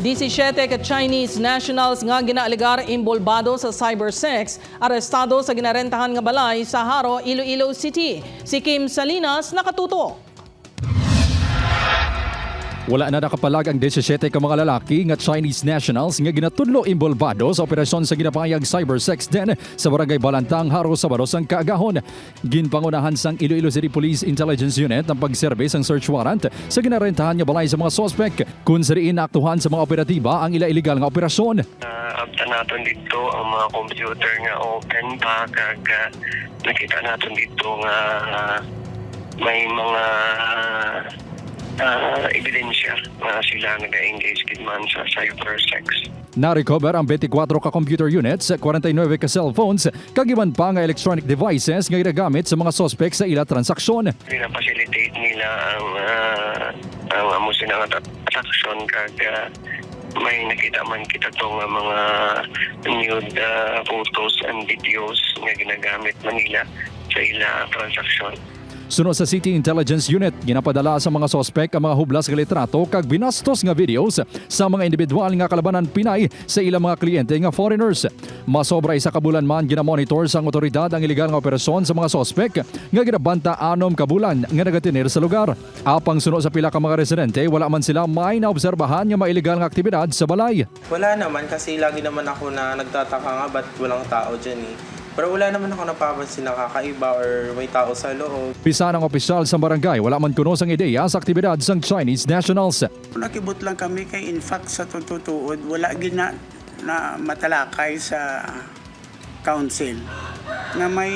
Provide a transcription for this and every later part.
17 ka Chinese nationals nga ginaaligar imbolbado sa cybersex arestado sa ginarentahan nga balay sa Haro, Iloilo City. Si Kim Salinas nakatuto. Wala na nakapalag ang 17 ka mga lalaki nga Chinese nationals nga ginatudlo imbolbado sa operasyon sa ginapayag cybersex den sa barangay Balantang, Haro, Sabado sang kaagahon. Ginpangunahan sang Iloilo City Police Intelligence Unit ang pagserbis ang search warrant sa ginarentahan nga balay sa mga sospek kung sariin naaktuhan sa mga operatiba ang ila illegal nga operasyon. uh, abta natin dito ang mga computer nga open pa kag nakita natin dito nga ah, may mga ah, ebidensya nga sila nag-engage gid man sa cybersex. Na-recover ang 24 ka computer units, 49 ka cellphones, kagiban pa nga electronic devices nga ginagamit sa mga sospek sa ila transaksyon. Pinapacilitate nila ang uh, ang amo sila nga transaction kag ah, may nakita man kita to nga mga nude ah, photos and videos nga ginagamit man nila sa ila transaction. Sunod sa City Intelligence Unit, ginapadala sa mga sospek ang mga hublas nga litrato kag binastos nga videos sa mga individual nga kalabanan Pinay sa ilang mga kliyente nga foreigners. Masobra isa ka bulan man ginamonitor sa otoridad ang iligal nga operasyon sa mga sospek nga ginabanta anom ka bulan nga nagatinir sa lugar. Apang sunod sa pila ka mga residente, wala man sila may naobserbahan nga mga iligal nga aktibidad sa balay. Wala naman kasi lagi naman ako na nagtataka nga ba't walang tao dyan eh. Pero wala naman ako napapansin na kakaiba or may tao sa loob. Pisa ng opisyal sa barangay, wala man kuno sang ideya sa aktibidad sang Chinese nationals. Nakibot lang kami kay in fact sa tututuod wala gina na matalakay sa council nga may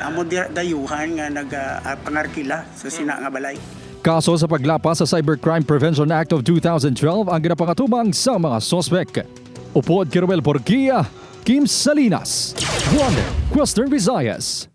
amo dayuhan nga nag-pangarkila sa sina nga balay. Kaso sa paglapas sa Cybercrime Prevention Act of 2012 ang ginapangatubang sa mga sospek. Upod Kirwel Porquia, Kim Salinas, One, Western Visayas.